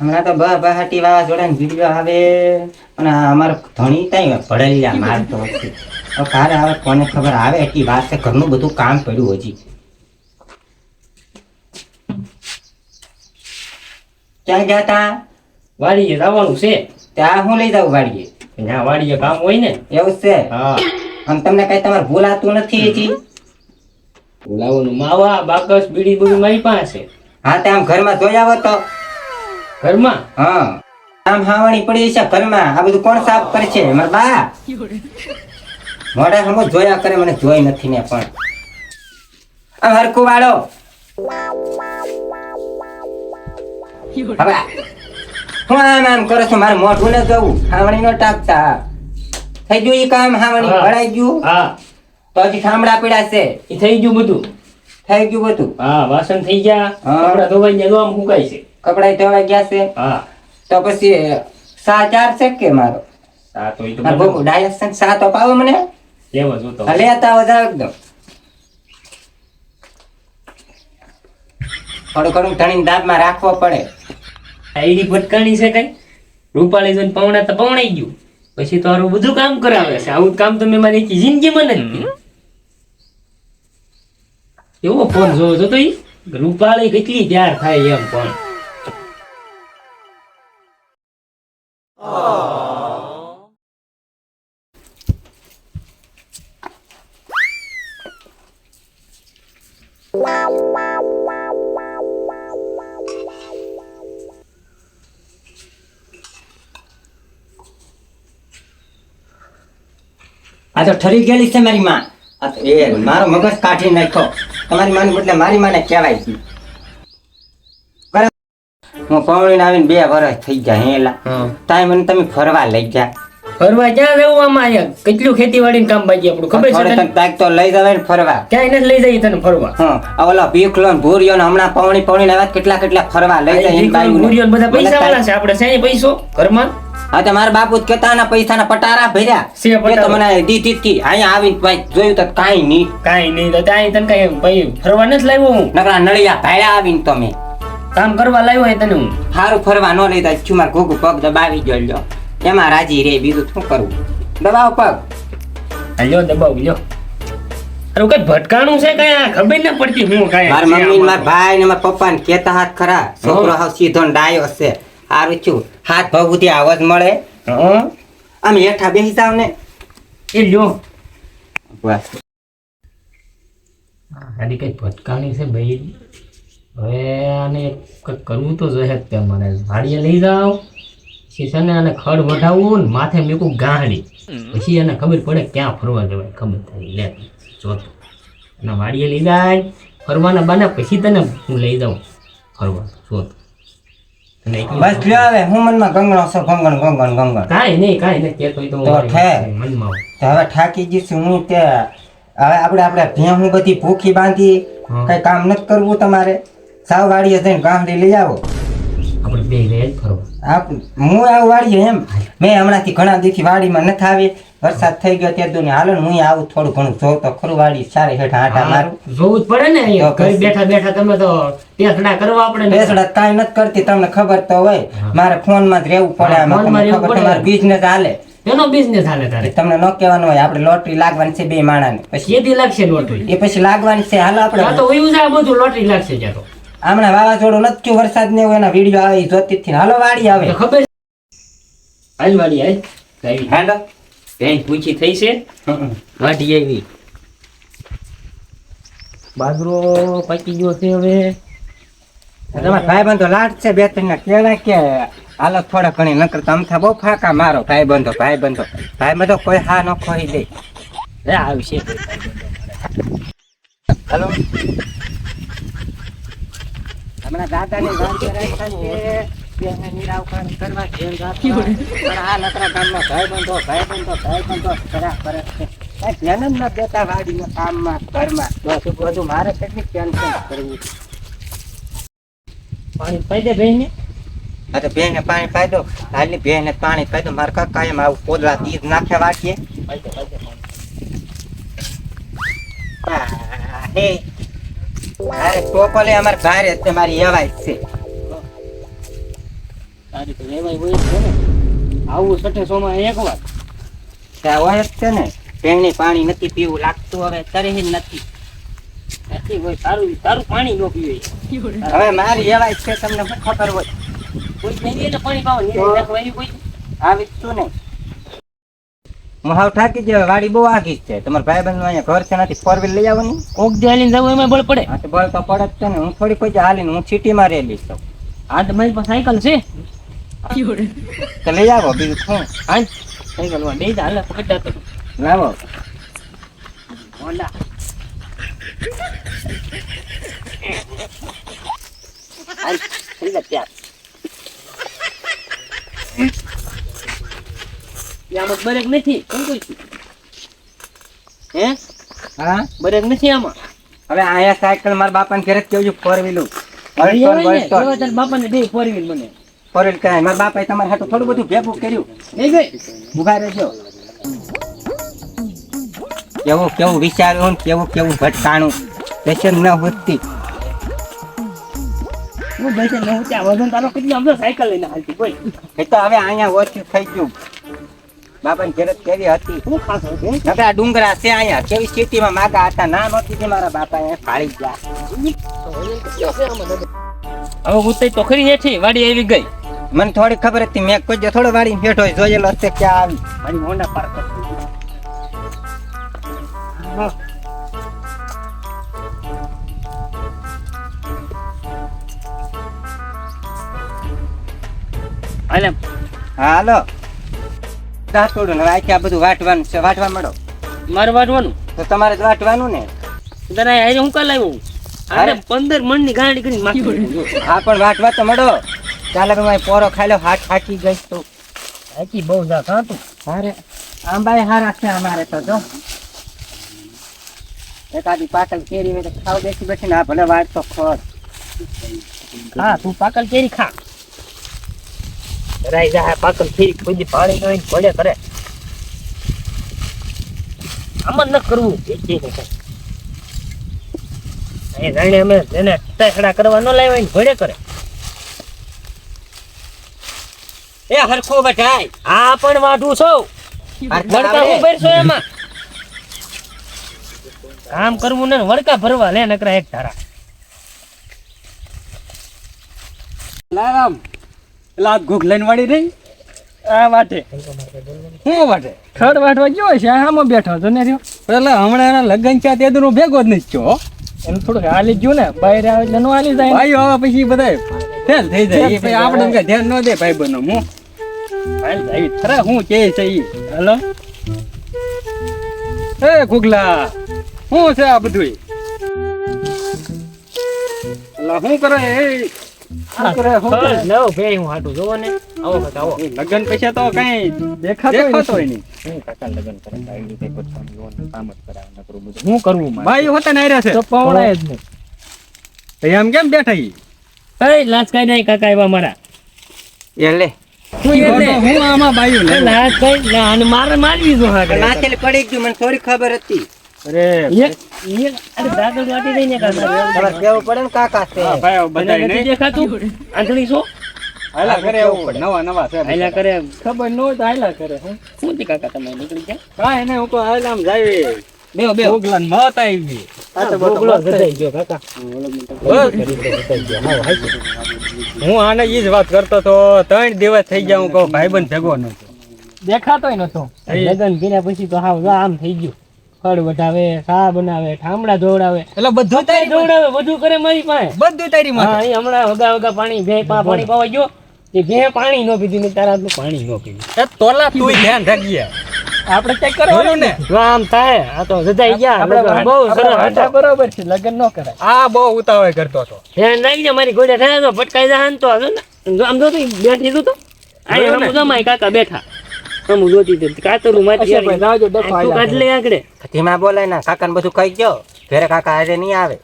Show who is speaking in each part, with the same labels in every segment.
Speaker 1: હમણાં તો બા બહાટી વાવાઝોડા વીડિયો આવે. અને અમારો ધણી ત્યાં ભળેલા મારતો હશે તો કાલે આવે કોને ખબર આવે એટલી વાત છે ઘરનું બધું કામ પડ્યું હજી. ક્યાં ગયા તા?
Speaker 2: વાડીએ જવાનું છે.
Speaker 1: ત્યાં હું લઈ જાઉં વાડીએ?
Speaker 2: ત્યાં વાડીએ કામ હોય ને.
Speaker 1: એવું છે?
Speaker 2: હા.
Speaker 1: અને તમને કઈ તમારે ભૂલાતું નથી હજી?
Speaker 2: બોલાવવાનું માવા બાકસ બીડી બધું મારી પાસે
Speaker 1: હા તે આમ ઘરમાં જોઈ આવો તો.
Speaker 2: ઘરમાં?
Speaker 1: હા. આમ હાવણી પડી છે ઘરમાં. આ બધું કોણ સાફ કરે છે? મારા બા મોઢા હમો જોયા કરે મને જોઈ નથી ને પણ. આ હરકુ વાળો. હવે હું આમ આમ કરો છો મારે મોઢું ને જોવું. હાવણી નો ટાકતા. થઈ ગયું એ કામ? હાવણી. ભરાઈ ગયું?
Speaker 2: હા.
Speaker 1: તો હજી થાંભળા પીડા છે.
Speaker 2: એ થઈ ગયું બધું.
Speaker 1: થઈ ગયું બધું?
Speaker 2: હા વાસણ થઈ ગયા.
Speaker 1: હા.
Speaker 2: કપડા ધોવાઈ ગયા આમ મુકાય છે.
Speaker 1: કપડા ધોવા ગયા છે.
Speaker 2: હા.
Speaker 1: તો પછી સા ચાર છે કે મારો?
Speaker 2: સા તો ઈ તો
Speaker 1: બહુ ડાયસ સા તો પાવો મને.
Speaker 2: લેવા જો
Speaker 1: તો લેતા જાવ એકદમ. થોડું ઘણું ધણીને દાબમાં રાખવો પડે.
Speaker 2: આઈડી ભટકાણી છે કઈ? રૂપાળી જોઈને પવણા તો પવણાઈ ગયું. પછી તો બધું કામ કરાવે છે. આવું કામ તો મેં મારી એકી જિંદગીમાં નથી એવો ફોન જોવો છો તો ઈ? રૂપાળી કેટલી પ્યાર થાય એમ ફોન.
Speaker 1: આ તો ઠરી ગયેલી છે મારી માં. આ તો એ મારો મગજ કાઢી નાખ્યો. તમારી માની બદલે મારી માને કહેવાય હું પૌણીને આવીને બે વર્ષ થઈ ગયા હેલા તાય મને તમે ફરવા લઈ ગયા.
Speaker 2: ફરવા ક્યાં જવું આમાં અહીંયા? કેટલું ખેતીવાડી કામ બાકી આપણું? ખબર છે
Speaker 1: તાક તો લઈ જવાય ને ફરવા.
Speaker 2: ક્યાંય નથી લઈ જઈએ તને ફરવા.
Speaker 1: હા ઓલો ભીખલો ને ભૂરિયો ને હમણાં પવણી પૌણી આવ્યા કેટલા કેટલા ફરવા લઈ જાય
Speaker 2: ભૂરિયો. બધા પૈસા વાળા છે. આપણે છે પૈસો? ઘરમાં?
Speaker 1: હા તો મારા બાપુ જ પૈસાના પટારા ભર્યા.
Speaker 2: છે
Speaker 1: તો. મને દીધી જ અહીંયા આવીને ભાઈ જોયું તો કાઈ નહીં.
Speaker 2: કાઈ નહીં તો ત્યાં તને કઈ ભાઈ ફરવા નથી લાવ્યો હું?
Speaker 1: નકરા નળિયા ભાયા આવીને તમે.
Speaker 2: કામ કરવા લાવ્યો હે તને હું?
Speaker 1: સારું ફરવા ન લેતા છું મારે ઘોઘું પગ દબાવી ગયો એમાં રાજી રે બીજું શું કરવું દબાવ પગ.
Speaker 2: લ્યો દબાવ લ્યો. અરે કઈ ભટકાણું છે કઈ? ખબર ના પડતી હું કઈ
Speaker 1: મારા મમ્મી મારા ભાઈ ને મારા પપ્પા ને કેતા હાથ ખરા. છોકરો હાવ સીધો ડાયો છે સારું છું. હાથ પગ સુધી આવાજ મળે? આમ હેઠા બેસી જાવ ને.
Speaker 2: એ લ્યો. કઈ ભટકાણી છે ભાઈ? હવે આને કંઈક કરવું તો જોઈએ જ તે મને વાડીએ લઈ જાઓ. પછી છે ને આને ખડ વઢાવવું ને માથે મેકું ગાંડી પછી એને ખબર પડે ક્યાં ફરવા જવાય ખબર થાય. લે જોતો અને વાડીએ લઈ જાય. ફરવાના બાને પછી તને હું લઈ જાઉં ફરવા. જોતો
Speaker 1: બસ લ્યો હવે હું મનમાં ગંગણો છો ગંગણ ગંગણ ગંગણ.
Speaker 2: કાંઈ નહીં કાંઈ નહીં કહેતો તો
Speaker 1: તો
Speaker 2: મારી મનમાં.
Speaker 1: હવે થાકી જઈશું હું કે હવે આપણે આપણે ભેહું બધી ભૂખી બાંધી. કઈ કામ નથી કરવું તમારે? સાવ વાડીએ જઈને ગાંઠડી લઈ આવો.
Speaker 2: આપણે બે રહે ફરવા.
Speaker 1: આપ હું આવું વાડીએ એમ. મેં હમણાંથી ઘણા દીથી વાડીમાં નથી આવી. વરસાદ થઈ ગયો ત્યાં દુનિયા હાલો હું આવું થોડું ઘણું. જોઉં તો ખરું વાડી સારી હેઠ આટા મારું.
Speaker 2: જોવું જ પડે ને.
Speaker 1: તો
Speaker 2: ઘરે બેઠા બેઠા તમે તો ટેસડા કરવા આપણે
Speaker 1: ટેસડા કાંઈ નથી કરતી તમને ખબર તો હોય. મારે ફોનમાં જ રહેવું પડે આમાં. ખબર
Speaker 2: પડે.
Speaker 1: બિઝનેસ હાલે.
Speaker 2: એનો બિઝનેસ હાલે તારે.
Speaker 1: તમને ન કહેવાનું હોય આપણે લોટરી લાગવાની છે બે માણાને. પછી
Speaker 2: એથી લાગશે લોટરી?
Speaker 1: એ પછી લાગવાની છે. હાલો
Speaker 2: આપણે તો એવું જાય બધું લોટરી લાગશે ત્યાં
Speaker 1: હમણાં વાવાઝોડું નથી વરસાદ ને એના વીડિયો આવે જોતી હાલો વાડી આવે
Speaker 2: ખબર હાલ વાડી હાલ. કઈ બેન પૂછી થઈ છે? વાઢી આવી. બાજરો પાકી ગયો છે હવે.
Speaker 1: તમારા ભાઈ બંધો લાટ છે બે ત્રણ ના કેળા કે હાલો થોડા ઘણી નકર તો અમથા બહુ ફાકા મારો ભાઈ બંધો ભાઈ બંધો ભાઈ બંધો કોઈ હા ન ખોઈ દે.
Speaker 2: એ આવશે.
Speaker 1: હાલો. હમણાં દાદાની વાત કરાય છે. બેને કરવા. પણ આ નકરા ગામમાં ભાઈ બંધો ભાઈ બંધો ભાઈ બંધો કર્યા કરે છે. ધ્યાન જ ન દેતા વાડીના કામમાં ઘરમાં. બસ બધું મારે કેટલી ટેન્શન કરવું
Speaker 2: પાણી પાઈ દે બેન
Speaker 1: તો બેને પાણી પાઈ દો. હાલની બેને પાણી પાઈ દો. મારે કાકા એમ આવું કોદળા તીર નાખે વાટીએ મારે અરે ટોપલે અમારે ભારે છે મારી એવાય છે.
Speaker 2: તારી તો લેવાય હોય જ છે ને. આવું સઠે સોમાં એક
Speaker 1: ત્યાં હોય જ છે ને પેણી પાણી નથી પીવું લાગતું હવે તરહી નથી.
Speaker 2: નથી હોય તારું તારું પાણી ન પીવે.
Speaker 1: હવે મારી એવાય છે તમને શું ખબર હોય?
Speaker 2: કોઈ નહીં દે પાણી પાવો નહીં કોઈ?
Speaker 1: આવી જ છું ને. થાકી ગયો વાડી બહુ આગી છે. તમારા ભાઈ બંધ અહીંયા ઘર છે નથી ફોર વ્હીલ લઈ આવવાની?
Speaker 2: કોક જે હાલીને જવું એમાં બળ પડે.
Speaker 1: હા તો બળ તો પડે જ છે ને. હું થોડી કોઈ હાલીને હું સિટીમાં રહેલી છું
Speaker 2: આ તો મારી પાસે સાયકલ છે.
Speaker 1: તો લઈ આવો બીજું શું
Speaker 2: હાલ સાયકલમાં બે હાલે
Speaker 1: લાવો
Speaker 2: હોન્ડા હાલ થઈ જા ત્યાર આમાં બરેક નથી હે
Speaker 1: હા
Speaker 2: બરેક નથી આમાં
Speaker 1: હવે આયા સાયકલ મારા બાપાને ઘરે જ કેવું ફોર વ્હીલું
Speaker 2: જો બાપાને દે ફોર વ્હીલ મને
Speaker 1: વ્હીલ કરાય. મારા બાપાએ તમારે હાટું થોડું બધું ભેગું કર્યું.
Speaker 2: નહીં ગઈ?
Speaker 1: ઊભા રહેજો. કેવું કેવું વિચાર્યું કેવું કેવું ભટકાણું. પેશન ન હોતી.
Speaker 2: હું ભાઈ છે હું વજન તારો કેટલી આમ સાયકલ લઈને હાલતી.
Speaker 1: એ તો હવે અહીંયા ઓછું થઈ ગયું. બાપાની જ કેવી હતી?
Speaker 2: શું ખાસો છે?
Speaker 1: નકર ડુંગરા છે અહીંયા. કેવી સ્થિતિમાં માગા હતા? ના નહોતી મારા બાપા અહીંયા ફાળી ગયા.
Speaker 2: હવે ઉતરી તો ખરી હેઠી વાડી આવી ગઈ.
Speaker 1: મને થોડી ખબર હતી મેં કોઈ દી થોડો વાડી હેઠો જોયેલો હશે ક્યાં આવી.
Speaker 2: મારી મોના પાર અલે
Speaker 1: હા હાલો. દાંતોડું ને હવે આખી આ બધું વાટવાનું છે. વાટવા મળો.
Speaker 2: મારે વાટવાનું?
Speaker 1: તો તમારે જ વાટવાનું ને?
Speaker 2: તને આજે હું કાલ આવ્યો? અરે
Speaker 1: અરે.
Speaker 2: પંદર મણની ગાડી કરી માખી
Speaker 1: હા પણ વાટવા તો મળો. ચાલે ભાઈ પોરો ખાઈ લો હાથ હાકી ગઈ તો.
Speaker 2: હાકી બહુ જા કાં તું?
Speaker 1: અરે આંબાઈ હારા છે અમારે તો જો. એકાદી પાકલ કેરી હોય તો ખાવ બેસી બેસી ના ભલે વાટ તો ખોર
Speaker 2: હા તું પાકલ કેરી ખા. રાઈ જા પાકલ કેરી કોઈ દી પાણી નહીં પડે કરે. આમાં ન કરવું એ કે. એ જાણે અમે જેને ટેકડા કરવા ન લાવ્યા એને ભડે કરે.
Speaker 1: એ હરખો બટાય
Speaker 2: આ પણ વાઢું છો? વડકા હું ભરશો એમાં? કામ કરવું ને વડકા ભરવા લે નકરા એક ધારા.
Speaker 3: લારામ પેલા હાથ લઈને વાળી રહી આ વાટે શું વાટે ખડ વાટવા ગયો છે આમાં બેઠો તો ને રહ્યો. પેલા હમણાં એના લગ્ન છે તે ભેગો જ નહીં થયો એનું થોડુંક હાલી ગયું ને બહાર આવે એટલે નો હાલી જાય. ભાઈ હવે પછી બધા ફેલ થઈ જાય. એ પછી આપણે કઈ ધ્યાન ન દે ભાઈ બનો હું ભાઈ ભાઈ ખરા હું કે છે ઈ? હેલો? એ ઘૂઘલા શું છે આ બધું એટલે શું કરે એ?
Speaker 2: નવ બે હું હાટું જોવો ને. આવો કાકા આવો.
Speaker 3: લગન પૈસા તો કઈ દેખાતો નહીં.
Speaker 2: હું કાકા લગન કરે આવી રીતે પોતાનું જોવાનું કામ જ કરાવે નકરું બધું. હું કરવું મારે?
Speaker 3: ભાઈ હોતા નહીં રહ્યા
Speaker 2: તો પવણાય જ નહીં
Speaker 3: તો એમ કેમ બેઠા ઈ?
Speaker 2: અરે લાજ કાઈ નહીં કાકા એવા મારા.
Speaker 1: એ લે.
Speaker 2: એટલે?
Speaker 3: હું આમાં બાયું
Speaker 2: લાજ કાઈ મારે મારવી જો હા કરે.
Speaker 1: પડી ગયું મને થોડી ખબર હતી.
Speaker 3: અરે
Speaker 2: એક- એક- અરે દાગલ વાટી દઈ ને કાકા
Speaker 1: તમારે કેવું પડે ને કાકા છે?
Speaker 3: હા,
Speaker 2: દેખાતું
Speaker 3: મત આવી. આને ઈ જ વાત કરતો તો ત્રણ દિવસ થઈ ગયા હું કહું ભાઈબંધ ભેગો નતો દેખાતોય નતો
Speaker 2: લગન કર્યા પછી તો હાવ આમ થઈ ગયું. ફળ વધાવે શા બનાવે ઠામડા ધોવડાવે.
Speaker 3: એટલે બધું તારી
Speaker 2: ધોવડાવે બધું કરે મારી પાસે.
Speaker 3: બધું તારી
Speaker 2: હા હમણાં વગા વગા પાણી ભે પા પાણી પાવા ગયો. તે ભે પાણી નો પીધું ને તારા પાણી નો પીધું.
Speaker 3: એ તોલા તું ધ્યાન રાખીએ આપણે ચેક કરવાનું ને?
Speaker 2: આમ થાય આ તો જજાઈ ગયા. આપણે બહુ સરસ હતા.
Speaker 3: બરોબર છે લગન ન કરે આ બહુ ઉતાવળ કરતો હતો.
Speaker 2: ધ્યાન રાખજે મારી ગોડે થાય તો પટકાઈ જાય તો આમ જો તું બેઠી તું? કાકા બેઠા. હમું જોતી હતી કાતરું મારી યાર. તું કાઢ લે આગળ?
Speaker 1: ધીમા બોલે ના કાકાને બધું કહી ગયો ઘરે કાકા આજે નહીં આવે.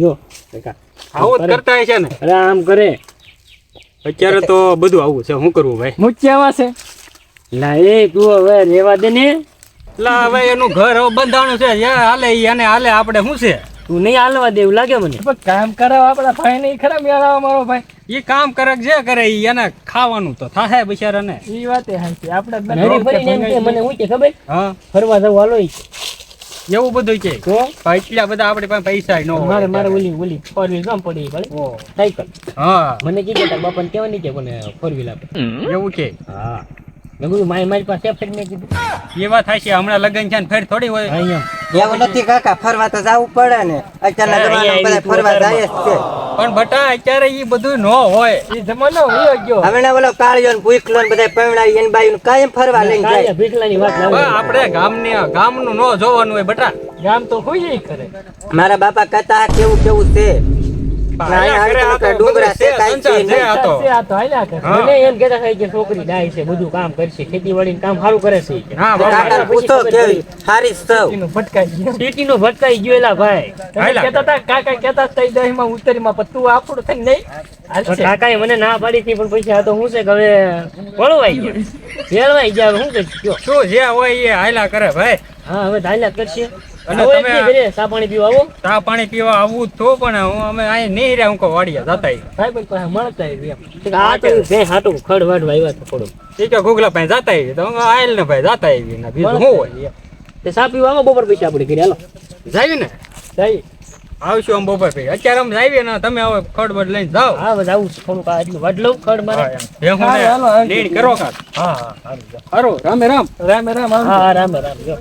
Speaker 2: જો. કાકા
Speaker 3: આવું જ કરતા છે ને.
Speaker 2: અરે આમ કરે.
Speaker 3: અત્યારે તો બધું આવું છે શું કરવું ભાઈ?
Speaker 2: મુચ્યાવા છે. લા એ તું હવે રેવા દે ને.
Speaker 3: લા હવે એનું ઘર હવે બંધાણું છે. હાલે એને હાલે આપણે શું છે?
Speaker 2: તું નહીં હાલવા દે એવું લાગે મને.
Speaker 3: પણ કામ કરાવ આપણા ભાઈ નહીં ખરા મેળાવા મારો ભાઈ. એ કામ કરે જે કરે ઈ એને ખાવાનું તો થાહે બિચારાને. ઈ વાતે હાચી. આપણે
Speaker 2: નરી ફરીને એમ કે મને હું કે ખબર?
Speaker 3: હા.
Speaker 2: ફરવા જવું હાલો ઈ.
Speaker 3: એવું બધું કે?
Speaker 2: તો
Speaker 3: એટલા બધા આપણી પાસે પૈસા ન હોય
Speaker 2: મારે મારે ઓલી ઓલી ફોર વ્હીલ કામ પડી ભલે.
Speaker 3: ઓ,
Speaker 2: સાયકલ.
Speaker 3: હા.
Speaker 2: મને કીધું તાર બાપાને નહીં કે મને ફોર વ્હીલ આપે
Speaker 3: એવું કે?
Speaker 2: હા. મેં કીધું મારી મારી પાસે સેફ મેં કીધું.
Speaker 3: એ વાત થાય છે હમણાં લગન છે ને ફેર થોડી હોય.
Speaker 2: અહીંયા
Speaker 1: એવું નથી કાકા ફરવા તો જવું પડે ને. અત્યારના
Speaker 2: જમાના
Speaker 1: બધા ફરવા જાય જ છે.
Speaker 3: પણ બટા અત્યારે ઈ બધું નો હોય. એ જમાનો હોય ગયો.
Speaker 1: હવે ઓલો કાળિયો ને ભૂખલો ને બધા પૈણાઈ એન બાયું કાયમ ફરવા લઈને જાય.
Speaker 2: ભૂખલાની વાત ના
Speaker 3: આપણે ગામની ગામનું નો જોવાનું હોય બટા. ગામ તો કોઈ કરે.
Speaker 1: મારા બાપા કહેતા કેવું કેવું છે?
Speaker 2: છોકરી ડાય છે બધું કામ કરશે ખેતીવાડીનું કામ સારું કરે છે. ઈ કે.
Speaker 3: હા,
Speaker 1: તો
Speaker 3: બાપા.
Speaker 1: કાકાને પૂછો કેવી? હારી સૌ.
Speaker 2: સિટીનો ભટકાઈ ગયો. એલા ભાઈ.
Speaker 3: હાયલા.
Speaker 2: પણ કાકાએ મને ના પાડી હતી પણ પૈસા આ તો હું છે કે હવે વળવાઈ ગયો. વેળવાઈ ગયા હું શું કરીશ
Speaker 3: શું જે હોય એ હાયલા કરે ભાઈ.
Speaker 2: હા હવે ધાલ્યા કરશે.
Speaker 3: અને તમે
Speaker 2: ચા પાણી પીવા આવો.
Speaker 3: ચા પાણી પીવા આવવું તો પણ હું અમે અહીં નહીં રહ્યા હું કહું વાડિયા જતા
Speaker 2: આ તો ભે હાટું ખડ વાડવા આવ્યા તો થોડું
Speaker 3: એ કે ગુગલા ભાઈ જતા આવી તો હું ને ભાઈ જતા આવી ને બીજું શું હોય?
Speaker 2: તે ચા પીવા આવો બપોર પછી આપણે હાલો.
Speaker 3: જાવી ને? આવશું આમ બપોર પછી. અત્યારે આમ જાવીએ ને તમે હવે ખડ બડ લઈને જાઓ.
Speaker 2: હા બસ આવું છું. થોડુંક આ એટલું લઉં ખડ મારે.
Speaker 3: કરો કાંક. હા હા સારું રામે રામ. રામે રામ
Speaker 2: હા રામે રામ રામ જો.